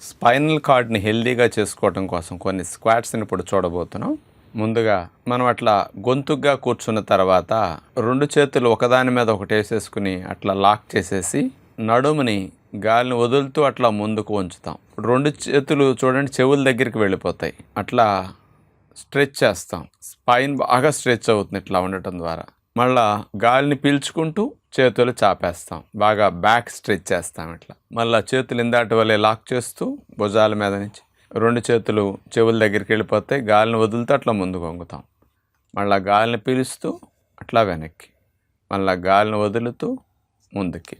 Spinal కార్డ్ని హెల్దీగా చేసుకోవడం కోసం కొన్ని స్క్వాట్స్ని ఇప్పుడు చూడబోతున్నాం. ముందుగా మనం అట్లా గొంతుగ్గా కూర్చున్న తర్వాత రెండు చేతులు ఒకదాని మీద ఒకటి వేసేసుకుని అట్లా లాక్ చేసేసి నడుముని గాలిని వదులుతూ అట్లా ముందుకు ఉంచుతాం. రెండు చేతులు చూడండి చెవుల దగ్గరికి వెళ్ళిపోతాయి. అట్లా స్ట్రెచ్ చేస్తాం. స్పైన్ బాగా స్ట్రెచ్ అవుతుంది ఇట్లా ఉండటం ద్వారా. మళ్ళా గాలిని పీల్చుకుంటూ చేతులు చాపేస్తాం. బాగా బ్యాక్ స్ట్రెచ్ చేస్తాం ఇట్లా. మళ్ళా చేతులు ఇందాటి వల్లే లాక్ చేస్తూ భుజాల మీద నుంచి రెండు చేతులు చెవుల దగ్గరికి వెళ్ళిపోతే గాలిని వదులుతూ అట్లా ముందుకు వంగుతాం. మళ్ళా గాలిని పీలుస్తూ అట్లా వెనక్కి. మళ్ళా గాలిని వదులుతూ ముందుకి.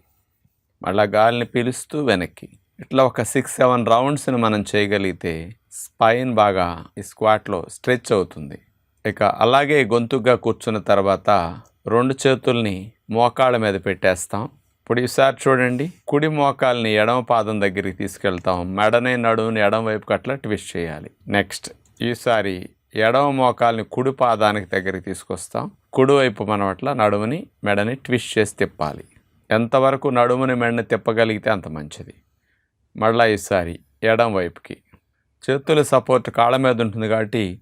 మళ్ళా గాలిని పీలుస్తూ వెనక్కి. ఇట్లా ఒక సిక్స్ సెవెన్ రౌండ్స్ని మనం చేయగలిగితే స్పైన్ బాగా ఈ స్క్వాట్లో స్ట్రెచ్ అవుతుంది. ఇక అలాగే గొంతుగా కూర్చున్న తర్వాత రెండు చేతుల్ని మోకాళ్ళ మీద పెట్టేస్తాం. ఇప్పుడు ఈసారి చూడండి కుడి మోకాల్ని ఎడమ పాదం దగ్గరికి తీసుకెళ్తాం. మెడని నడువుని ఎడమ వైపుకి అట్లా ట్విస్ట్ చేయాలి. నెక్స్ట్ ఈసారి ఎడమ మోకాల్ని కుడి పాదానికి దగ్గరికి తీసుకొస్తాం. కుడివైపు మనం అట్లా నడుముని మెడని ట్విస్ట్ చేసి తిప్పాలి. ఎంతవరకు నడుముని మెడని తిప్పగలిగితే అంత మంచిది. మళ్ళీ ఈసారి ఎడం వైపుకి. చేతుల సపోర్ట్ కాళ్ళ మీద ఉంటుంది కాబట్టి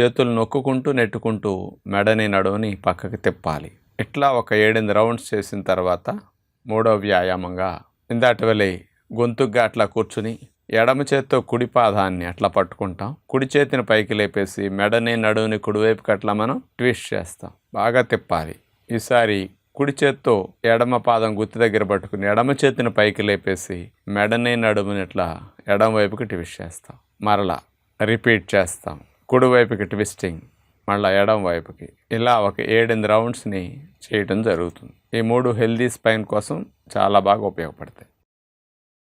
చేతులు నొక్కుకుంటూ నెట్టుకుంటూ మెడని నడువుని పక్కకి తిప్పాలి. ఇట్లా ఒక ఏడెనిమిది రౌండ్స్ చేసిన తర్వాత మూడో వ్యాయామంగా ఇందాటి వెళ్ళి గొంతుగ్గా అట్లా కూర్చుని ఎడమ చేత్తో కుడి పాదాన్ని అట్లా పట్టుకుంటాం. కుడి చేతిని పైకి లేపేసి మెడని నడువుని కుడివైపుకి అట్లా మనం ట్విస్ట్ చేస్తాం. బాగా తిప్పాలి. ఈసారి కుడి చేత్తో ఎడమ పాదం గుత్తి దగ్గర పట్టుకుని ఎడమ చేతిని పైకి లేపేసి మెడని నడుముని ఇట్లా ఎడమ వైపుకి ట్విస్ట్ చేస్తాం. మరలా రిపీట్ చేస్తాం. కుడి వైపుకి ట్విస్టింగ్ మళ్ళీ ఎడం వైపుకి. ఇలా ఒక ఏడెనిమిది రౌండ్స్ని చేయటం జరుగుతుంది. ఈ మూడు హెల్దీ స్పైన్ కోసం చాలా బాగా ఉపయోగపడతాయి.